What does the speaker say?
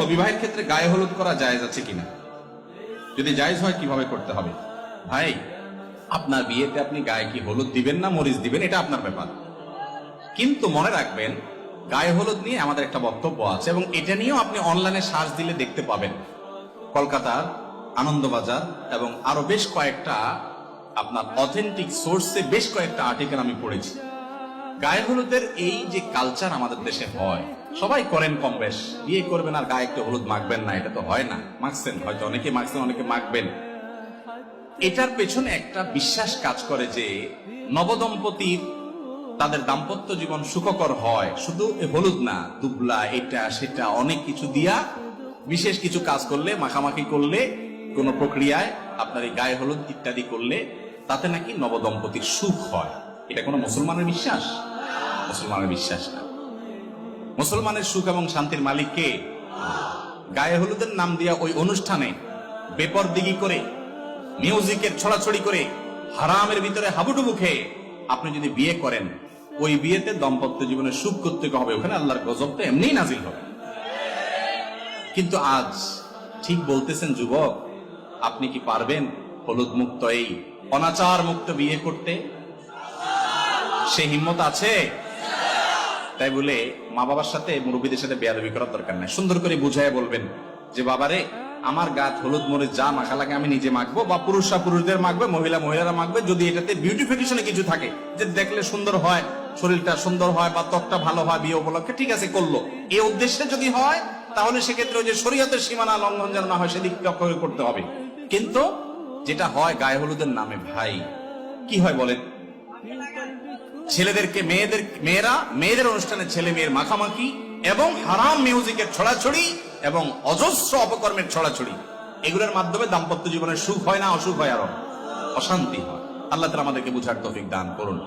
তো বিবাহের ক্ষেত্রে গায়ে হলুদ করা জায়েজ আছে কিনা? যদি জায়েজ হয়, কীভাবে করতে হবে? ভাই, আপনার বিয়েতে আপনি গায়ে কি হলুদ দিবেন না মরিচ দিবেন? এটা আপনার ব্যাপার। কিন্তু মনে রাখবেন, গায়ে হলুদ নিয়ে আমাদের একটা বক্তব্য আছে এবং এটা নিয়েও আপনি অনলাইনে সার্চ দিলে দেখতে পাবেন। কলকাতার আনন্দবাজার এবং আরও বেশ কয়েকটা আপনার অথেন্টিক সোর্সে বেশ কয়েকটা আর্টিকেল আমি পড়েছি। গায়ে হলুদের এই যে কালচার আমাদের দেশে হয়, সবাই করেন কম বেশ। বিয়ে করবেন আর গায়ে একটু হলুদ মাখবেন না, এটা তো হয় না। মাখছেন, হয়তো অনেকে মাখছেন, অনেকে মাখবেন। এটার পেছনে একটা বিশ্বাস কাজ করে যে নবদম্পতির তাদের দাম্পত্য জীবন সুখকর হয়। শুধু হলুদ না, দুবলা, এটা, সেটা, অনেক কিছু দিয়া বিশেষ কিছু কাজ করলে, মাখামাখি করলে, কোন প্রক্রিয়ায় আপনার এই গায়ে হলুদ ইত্যাদি করলে তাতে নাকি নবদম্পতির সুখ হয়। এটা কোনো মুসলমানের বিশ্বাস? মুসলমানের বিশ্বাস না। মুসলমানের সুখ এবং শান্তির মালিক কে গায়ে হলুদের নাম দিয়া ওই অনুষ্ঠানে বেপরদিগি করে, মিউজিকের ছড়াছড়ি করে, হারামের ভিতরে হাবুডুবু খেয়ে আপনি যদি বিয়ে করেন, ওই বিয়েতে দম্পত্য জীবনে সুখ করতে হবে, ওখানে আল্লাহর গজব তো এমনিই নাজিল হবে। কিন্তু আজ ঠিক বলতেছেন যুবক, আপনি কি পারবেন হলুদ মুক্ত এই অনাচার মুক্ত বিয়ে করতে? সে হিম্মত আছে? তাই বলে মা বাবার সাথে মুরব্বীদের সাথে বেয়াদবি করার দরকার নাই। সুন্দর করে বুঝায় বলবেন যে, বাবারে, আমার গাত হলুদ মরে যা মাখা লাগে আমি নিজে মাখবো বা পুরুষরা পুরুষদের মাখবে, মহিলা মহিলারা মাখবে। যদি এটাতে বিউটিফিকেশনে কিছু থাকে, যে দেখলে সুন্দর হয়, শরীরটা সুন্দর হয় বা ত্বকটা ভালো হয় বিয়ে উপলক্ষে, ঠিক আছে, করল। এই উদ্দেশ্যে যদি হয়, তাহলে সেক্ষেত্রে যে শরীয়তের সীমানা লঙ্ঘন যেন না হয়, সেদিক লক্ষ্য করে করতে হবে। কিন্তু যেটা হয় গায়ে হলুদের নামে, ভাই, কি হয় বলেন? ছেলেদেরকে মেয়েদের, মেয়েরা, মেয়েদের অনুষ্ঠানে ছেলে মেয়ের মাখামাখি এবং হারাম মিউজিকের ছড়াছড়ি এবং অজস্র অপকর্মের ছড়াছড়ি। এগুলোর মাধ্যমে দাম্পত্য জীবনের সুখ হয় না, অসুখ হয় আরও। অশান্তি হয়। আল্লাহ তালা আমাদেরকে বুঝার তফিক দান করুন।